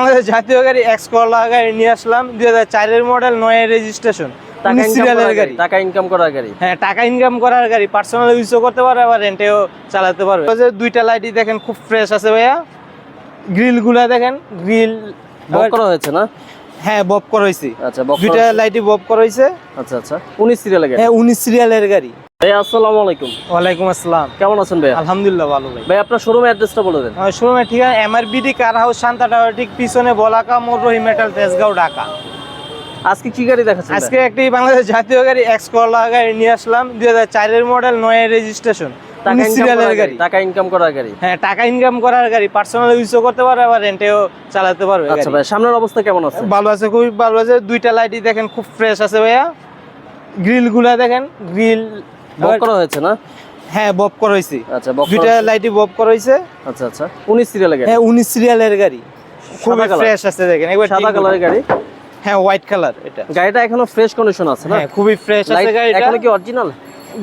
আমাদের জাতীয় গাড়ি এক্স করলা গাড়ি নিয়ে আসলাম দুই হাজার চারের মডেল নয় রেজিস্ট্রেশন টাকা ইনকাম সিরিয়ালের করার গাড়ি টাকা ইনকাম করার গাড়ি। হ্যাঁ টাকা ইনকাম করার গাড়ি। পার্সোনাল ইউজও করতে পারবে আবার রেন্টেও চালাতে পারবে। ওই যে দুইটা লাইটই দেখেন খুব ফ্রেশ আছে ভাইয়া। গ্রিলগুলা দেখেন গ্রিল বক করা হয়েছে না? হ্যাঁ বব করা হয়েছে। আচ্ছা দুইটা লাইটই বব করা হয়েছে। আচ্ছা আচ্ছা। উনিশ সিরিয়ালের গাড়ি? হ্যাঁ উনিশ সিরিয়ালের গাড়ি। ভাই আসসালামু আলাইকুম। ওয়ালাইকুম আসসালাম। কেমন আছেন ভাই আলহামদুলিল্লাহ ভালো ভাই। ভাই আপনার শোরুমের অ্যাড্রেসটা বলে দেন। আমার শোরুমের ঠিকানা MRBD car house Shanta tower ঠিক পিছনে বলাকা মোড় রহিম মেটাল তেজগাঁও ঢাকা। আজকে কি গাড়ি দেখাচ্ছেন আজকে একটি বাংলাদেশ জাতীয় গাড়ি এক্স করলা গাড়ি নিয়ে আসলাম দুই হাজার চারের মডেল নয় রেজিস্ট্রেশন টাকা ইনকাম করার গাড়ি। গাড়ি টাকা ইনকাম করার গাড়ি। হ্যাঁ টাকা ইনকাম করার গাড়ি পার্সোনাল ইউজও করতে পারবে আবার রেন্টেও চালাতে পারবে আচ্ছা ভাই সামনের অবস্থা কেমন আছে? ভালো আছে খুবই ভালো আছে দুইটা লাইটই দেখেন খুব ফ্রেশ আছে ভাইয়া। গ্রিলগুলা দেখেন গ্রিল করা হয়েছে না? হ্যাঁ বব করা হয়েছে। আচ্ছা দুইটা লাইটই বব করা হয়েছে। আচ্ছা আচ্ছা। উনিশ সিরিয়ালের গাড়ি? হ্যাঁ উনিশ সিরিয়ালের গাড়ি। খুবই ফ্রেশ আছে দেখেন। একবার সাদা কালারের গাড়ি? হ্যাঁ হোয়াইট কালার এটা। গাড়িটা এখনও ফ্রেশ কন্ডিশন আছে না? হ্যাঁ খুবই ফ্রেশ আছে গাড়িটা। এখনও কি অরিজিনাল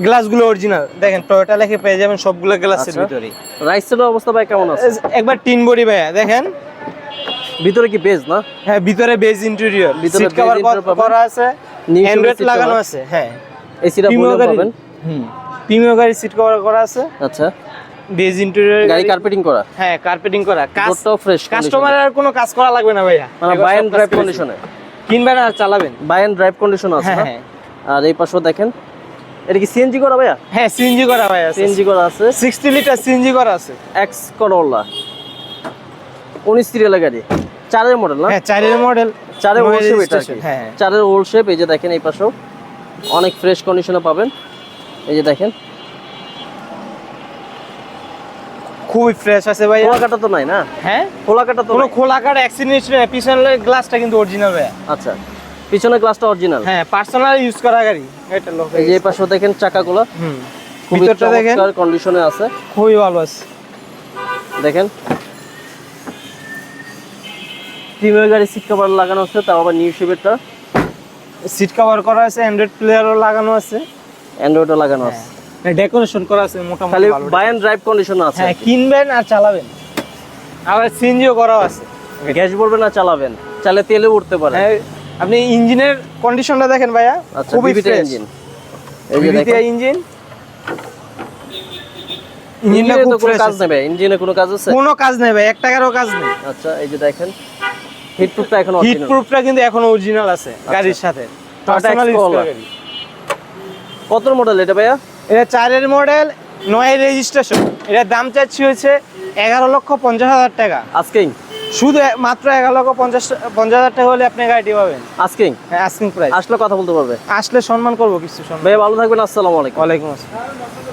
গ্লাসগুলো অরিজিনাল দেখেন টয়োটা লেখে পেয়ে যাবেন সবগুলো গ্লাসের। ভিতরে রাইট সাইডের অবস্থা ভাই কেমন আছে? একবার টিন বডি ভাইয়া দেখেন। ভিতরে কি বেজ না? হ্যাঁ ভিতরে বেজ ইন্টেরিয়র ভিতরে সিট কভার করা আছে অ্যান্ড্রয়েড লাগানো আছে হ্যাঁ। এসিটা। পাবেন। হুম। গাড়ি সিট কভার করা আছে। আচ্ছা। বেজ ইন্টেরিয়র গাড়ি কার্পেটিং করা? হ্যাঁ কার্পেটিং করা। কাজ রোডটাও ফ্রেশ কাস্টমারের আর কোনো কাজ করা লাগবে না ভাইয়া। মানে বাই এন্ড ড্রাইভ কন্ডিশনে। কিনবেন আর চালাবেন। বাই এন্ড ড্রাইভ কন্ডিশন আছে হ্যাঁ হ্যাঁ। আর এই পাশেও দেখেন। এটা কি সিএনজি করা ভাইয়া? হ্যাঁ সিএনজি করা ভাই আছে। সিএনজি করা আছে। সিক্সটি লিটার সিএনজি করা আছে। এক্স করোলা উনিশ সিরিয়ালের গাড়ি। চারের মডেল না? হ্যাঁ চারের মডেল চারের ওল্ড শেপ এটা। হ্যাঁ হ্যাঁ। চারের ওল্ড শেপ এই যে দেখেন এই পাশেও। অনেক ফ্রেশ কন্ডিশনে পাবেন। এই যে দেখেন। খুবই ফ্রেশ আছে ভাই খোলা কাটা তো নাই না? হ্যাঁ? খোলা কাটা তো কোনো খোলা কাটা অ্যাক্সিডেন্ট নেই পিছনের গ্লাসটা কিন্তু অরিজিনাল ভাইয়া। আচ্ছা পিছনের গ্লাসটা অরিজিনাল হ্যাঁ পার্সোনাল ইউজ করা গাড়ি। এটা লোক এই যে পাশেও দেখেন চাকাগুলো। হুম। ভিতরটা দেখেন। কন্ডিশনে আছে। খুবই ভালো আছে। দেখেন। প্রিমিয়ার গাড়ি সিট কভার লাগানো আছে তাও আবার নিউ শেপেরটা সিট কভার করা আছে অ্যান্ড্রয়েড প্লেয়ারও লাগানো আছে। অ্যান্ড্রয়েডও লাগানো আছে। ডেকোরেশন করা আছে মোটামুটি খালি বাই অ্যান্ড ড্রাইভ কন্ডিশন আছে হ্যাঁ কিনবেন আর চালাবেন। আবার সিএনজিও করাও আছে। গ্যাস ভরবেন না চালাবেন। চালে তেলে উঠতে পারে হ্যাঁ আপনি ইঞ্জিনের কন্ডিশনটা দেখেন ভাইয়া আচ্ছা খুবই ফ্রেশ ইঞ্জিন এই যে দেখেন। ইঞ্জিন ইঞ্জিনে তো কোনো কাজ নেই ইঞ্জিনে কোনো কাজ আছে? কোনো কাজ নেই ভাই এক টাকারও কাজ নেই। আচ্ছা এই যে দেখেন। হিট প্রুফটা এখন হিট প্রুফটা কিন্তু এখনও অরিজিনাল আছে গাড়ির সাথে। Personal use. করা কত মডেল এটা ভাইয়া? এটা চারের মডেল নয় রেজিস্ট্রেশন এটার দাম চাচ্ছি হয়েছে এগারো লক্ষ পঞ্চাশ হাজার টাকা। আজকেই শুধু মাত্র এগারো লক্ষ পঞ্চাশ পঞ্চাশ হাজার টাকা হলে আপনি গাড়িটি পাবেন। আজকেই হ্যাঁ আস্কিং প্রাইস আসলে কথা বলতে পারবে। আসলে সম্মান করব কিছু ভাইয়া ভালো থাকবেন আসসালামু আলাইকুম। ওয়ালাইকুম আসসালাম।